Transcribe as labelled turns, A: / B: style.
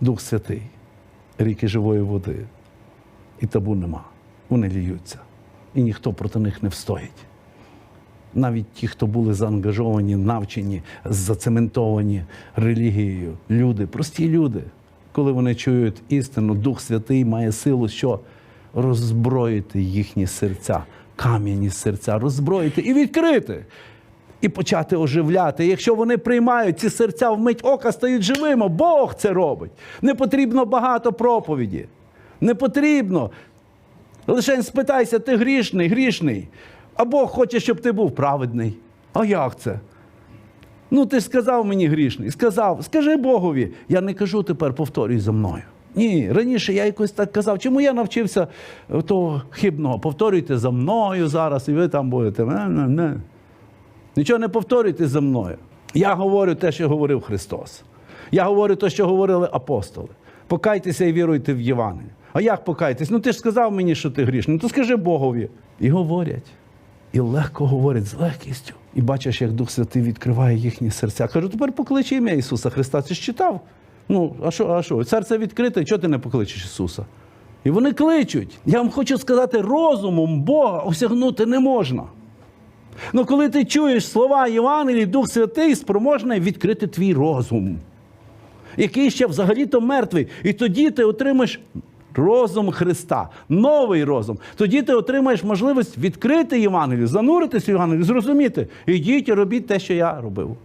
A: Дух Святий, ріки живої води. І табу нема. Вони ліються. І ніхто проти них не встоїть. Навіть ті, хто були заангажовані, навчені, зацементовані релігією, люди, прості люди, коли вони чують істину, Дух Святий має силу, що роззброїти їхні серця, кам'яні серця, роззброїти і відкрити. І почати оживляти. Якщо вони приймають ці серця вмить ока стають живими, Бог це робить. Не потрібно багато проповіді. Не потрібно. Лише спитайся, ти грішний, грішний. А Бог хоче, щоб ти був праведний. А як це? Ну, ти ж сказав мені грішний. Сказав, скажи Богові. Я не кажу тепер, повторюй за мною. Ні, раніше я якось так казав. Чому я навчився того хибного? Повторюйте за мною зараз, і ви там будете. Не, не, не. Нічого не повторюйте за мною. Я говорю те, що говорив Христос. Я говорю те, що говорили апостоли. Покайтеся і віруйте в Євангелію. А як покайтесь? Ну ти ж сказав мені, що ти грішний. Ну то скажи Богові. І говорять. І легко говорять з легкістю. І бачиш, як Дух Святий відкриває їхні серця. Кажу, тепер покличе ім'я Ісуса Христа. Ти ж читав? Ну, а що, а що? Серце відкрите, чого ти не покличеш Ісуса? І вони кличуть. Я вам хочу сказати, розумом Бога осягнути не можна. Ну, коли ти чуєш слова Євангелії, Дух Святий спроможний відкрити твій розум, який ще взагалі-то мертвий. І тоді ти отримаєш розум Христа, новий розум. Тоді ти отримаєш можливість відкрити Євангелію, зануритися в Євангелію, зрозуміти. Ідіть і робіть те, що я робив.